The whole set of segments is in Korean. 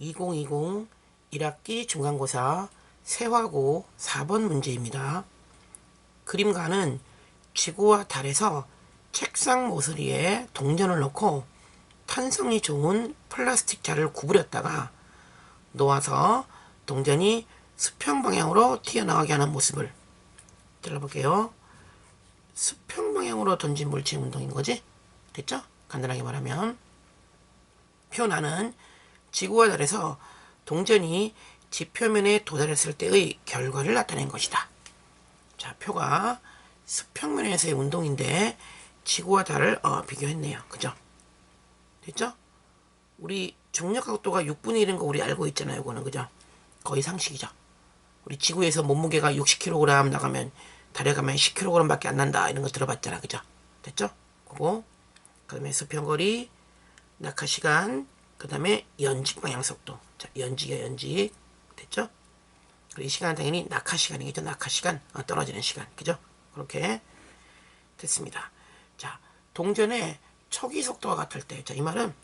2020 1학기 중간고사 세화고 4번 문제입니다. 그림가는 지구와 달에서 책상 모서리에 동전을 넣고 탄성이 좋은 플라스틱 자를 구부렸다가 놓아서 동전이 수평 방향으로 튀어나가게 하는 모습을 들어볼게요. 수평 방향으로 던진 물체 운동인 거지? 됐죠? 간단하게 말하면 표나는 지구와 달에서 동전이 지표면에 도달했을 때의 결과를 나타낸 것이다. 자, 표가 수평면에서의 운동인데 지구와 달을 어, 비교했네요. 그죠? 됐죠? 우리 중력 각도가 6분의 1인 거 우리 알고 있잖아요. 이거는 그죠? 거의 상식이죠. 우리 지구에서 몸무게가 60kg 나가면 달에 가면 10kg밖에 안 난다. 이런 거 들어봤잖아. 그죠? 됐죠? 그거. 그 다음에 수평거리, 낙하 시간, 그 다음에 연직 방향 속도. 자, 연직이야, 연직. 됐죠? 그리고 이 시간은 당연히 낙하 시간이겠죠. 낙하 시간. 어, 떨어지는 시간. 그죠? 그렇게 됐습니다. 자, 동전의 초기 속도가 같을 때. 자, 이 말은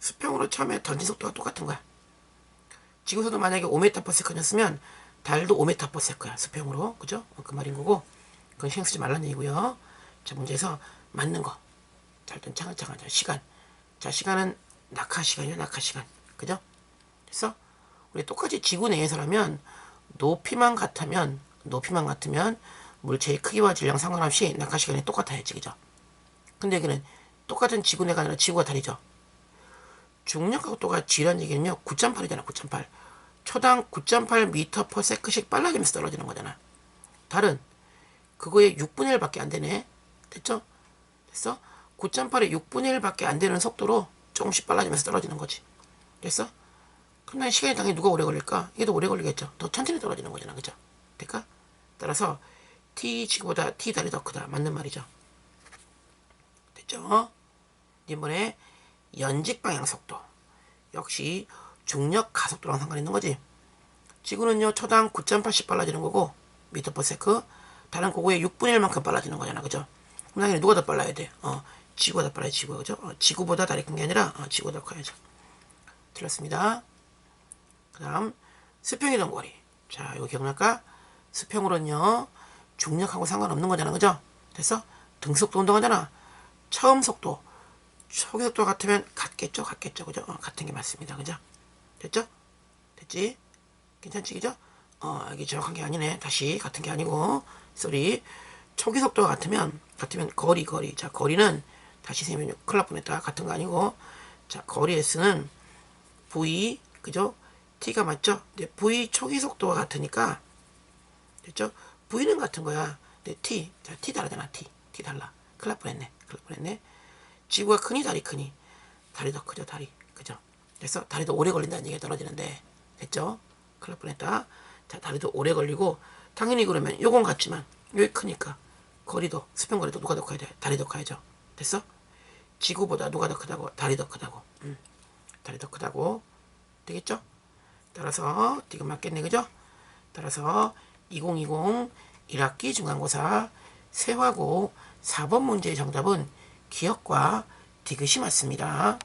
수평으로 처음에 던진 속도가 똑같은 거야. 지구에서도 만약에 5m/s였으면 달도 5m/s야. 수평으로. 그죠? 어, 그 말인 거고. 그건 신경 쓰지 말라는 얘기고요. 자, 문제에서 맞는 거. 자, 일단 차근차근. 자, 시간. 자, 시간은 낙하 시간이요. 낙하 시간. 그죠? 그래서 우리 똑같이 지구 내에서라면 높이만 같으면 높이만 같으면 물체의 크기와 질량 상관없이 낙하 시간이 똑같아야지. 그죠? 근데 여기는 똑같은 지구 내가 아니라 지구가 달이죠. 중력 각도가 G란 얘기는요. 9.8이잖아. 9.8. 초당 9.8m per sec씩 빨라지면서 떨어지는 거잖아. 달은 그거의 6분의 1밖에 안 되네. 됐죠? 됐어? 9.8의 6분의 1밖에 안 되는 속도로 조금씩 빨라지면서 떨어지는 거지. 됐어? 난 시간이 당연히 누가 오래 걸릴까? 더 오래 걸리겠죠. 더 천천히 떨어지는 거잖아. 그죠? 될까? 따라서 T 지구보다 T 달이 더 크다. 맞는 말이죠. 됐죠? 이번에 연직 방향 속도. 역시 중력 가속도랑 상관 있는 거지. 지구는요, 초당 9.8씩 빨라지는 거고, 미터 퍼 세크. 다른 그거의 6분의 1만큼 빨라지는 거잖아. 그죠? 그럼 당연히 누가 더 빨라야 돼? 어, 지구가 더 빨라야 지구가. 그죠? 어, 지구보다 달이 큰 게 아니라, 어, 지구가 더 커야죠. 틀렸습니다. 그 다음, 수평이동 거리. 자, 이거 기억날까? 수평으로는요, 중력하고 상관없는 거잖아. 그죠? 됐어? 등속도 운동하잖아. 처음 속도, 초기 속도 같으면 같겠죠? 같겠죠? 그죠? 어, 같은 게 맞습니다. 그죠? 됐죠? 됐지? 괜찮지? 그죠? 어, 이게 정확한 게 아니네. 다시 같은 게 아니고, 쏘리. 초기 속도가 같으면, 같으면 거리, 거리. 자, 거리는, 다시 세면 큰일 날 뻔했다. 같은 거 아니고, 자, 거리 S는 V, 그죠? T가 맞죠? 근데 V 초기 속도가 같으니까, 됐죠? V는 같은 거야. 근데 T, 자, T 다르잖아. T. T 달라. 큰일 날 뻔했네. 큰일 날 뻔했네. 지구가 크니 달이 크니 달이 더 크죠 달이 그죠 그래서 더 오래 걸린다는 얘기가 떨어지는데 됐죠 큰일 날 뻔했다 자더 오래 걸리고 당연히 그러면 요건 같지만 여기 크니까 거리도 수평 거리도 누가 더 커야 돼 달이 더 커야죠 됐어 지구보다 누가 더 크다고? 달이 더 크다고. 음, 달이 더 크다고. 되겠죠? 따라서 지금 맞겠네 그죠? 따라서 2020 1학기 중간고사 세화고 4번 문제의 정답은 기억과 디귿이 맞습니다.